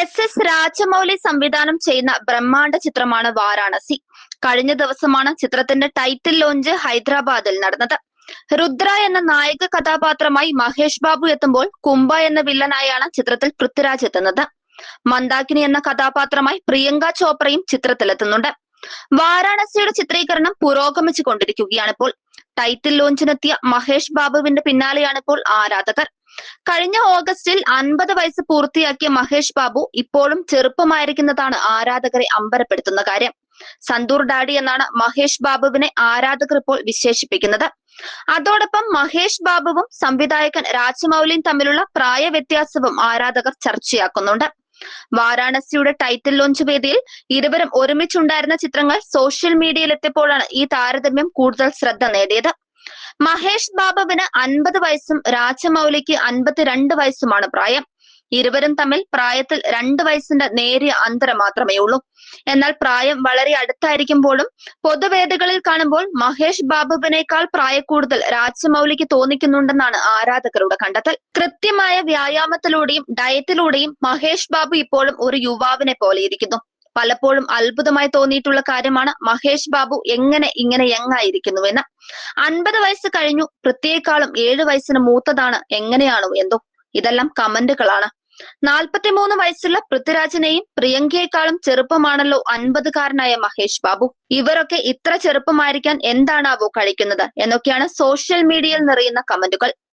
S S Rajamouli സംവിധാനം ചെയ്യുന്ന ബ്രഹ്മാണ്ഡ ചിത്രമാണ് വാരാണസി. കഴിഞ്ഞ ദിവസമാണ് ചിത്രത്തിന്റെ ടൈറ്റിൽ ലോഞ്ച് ഹൈദരാബാദിൽ നടന്നത്. രുദ്ര എന്ന നായക കഥാപാത്രമായി മഹേഷ് ബാബു എത്തുമ്പോൾ കുംഭ എന്ന വില്ലനായാണ് ചിത്രത്തിൽ പൃഥ്വിരാജ് എത്തുന്നത്. മന്ദാകിനി എന്ന കഥാപാത്രമായി പ്രിയങ്ക ചോപ്രയും ചിത്രത്തിലെത്തുന്നുണ്ട് വാരാണസിയുടെ ചിത്രീകരണം പുരോഗമിച്ചു കൊണ്ടിരിക്കുകയാണിപ്പോൾ ടൈറ്റിൽ ലോഞ്ചിനെത്തിയ മഹേഷ് ബാബുവിന്റെ പിന്നാലെയാണിപ്പോൾ ആരാധകർ. കഴിഞ്ഞ ഓഗസ്റ്റിൽ അൻപത് വയസ്സ് പൂർത്തിയാക്കിയ മഹേഷ് ബാബു ഇപ്പോഴും ചെറുപ്പമായിരിക്കുന്നതാണ് ആരാധകരെ അമ്പരപ്പെടുത്തുന്ന കാര്യം. സന്തൂർ ഡാഡി എന്നാണ് മഹേഷ് ബാബുവിനെ ആരാധകർ ഇപ്പോൾ വിശേഷിപ്പിക്കുന്നത്. അതോടൊപ്പം മഹേഷ് ബാബുവും സംവിധായകൻ രാജമൌലിയും തമ്മിലുള്ള പ്രായ വ്യത്യാസവും ആരാധകർ ചർച്ചയാക്കുന്നുണ്ട്. വാരാണസിയുടെ ടൈറ്റിൽ ലോഞ്ച് വേദിയിൽ ഇരുവരും ഒരുമിച്ചുണ്ടായിരുന്ന ചിത്രങ്ങൾ സോഷ്യൽ മീഡിയയിൽ എത്തിയപ്പോഴാണ് ഈ താരതമ്യം കൂടുതൽ ശ്രദ്ധ നേടിയത്. മഹേഷ് ബാബുവിന് അൻപത് വയസ്സും രാജമൗലിക്ക് അൻപത്തിരണ്ട് വയസ്സുമാണ് പ്രായം. ഇരുവരും തമ്മിൽ പ്രായത്തിൽ രണ്ട് വയസ്സിന്റെ നേരിയ അന്തരം മാത്രമേ ഉള്ളൂ. എന്നാൽ പ്രായം വളരെ അടുത്തായിരിക്കുമ്പോഴും പൊതുവേദികളിൽ കാണുമ്പോൾ മഹേഷ് ബാബുവിനേക്കാൾ പ്രായക്കൂടുതൽ രാജമൗലിക്ക് തോന്നിക്കുന്നുണ്ടെന്നാണ് ആരാധകരുടെ കണ്ടെത്തൽ. കൃത്യമായ വ്യായാമത്തിലൂടെയും ഡയറ്റിലൂടെയും മഹേഷ് ബാബു ഇപ്പോഴും ഒരു യുവാവിനെ പോലെ ഇരിക്കുന്നു. പലപ്പോഴും അത്ഭുതമായി തോന്നിയിട്ടുള്ള കാര്യമാണ് മഹേഷ് ബാബു എങ്ങനെ ഇങ്ങനെ യങ്ങായിരിക്കുന്നുവെന്ന് അൻപത് വയസ്സ് കഴിഞ്ഞു പ്രത്യേകാളും ഏഴ് വയസ്സിന് മൂത്തതാണ് എങ്ങനെയാണോ എന്തോ. ഇതെല്ലാം കമന്റുകളാണ്. നാൽപ്പത്തിമൂന്ന് വയസ്സുള്ള പൃഥ്വിരാജിനെയും പ്രിയങ്കയെക്കാളും ചെറുപ്പമാണല്ലോ അൻപതുകാരനായ മഹേഷ് ബാബു. ഇവരൊക്കെ ഇത്ര ചെറുപ്പമായിരിക്കാൻ എന്താണാവോ കഴിക്കുന്നത് എന്നൊക്കെയാണ് സോഷ്യൽ മീഡിയയിൽ നിറയുന്ന കമന്റുകൾ.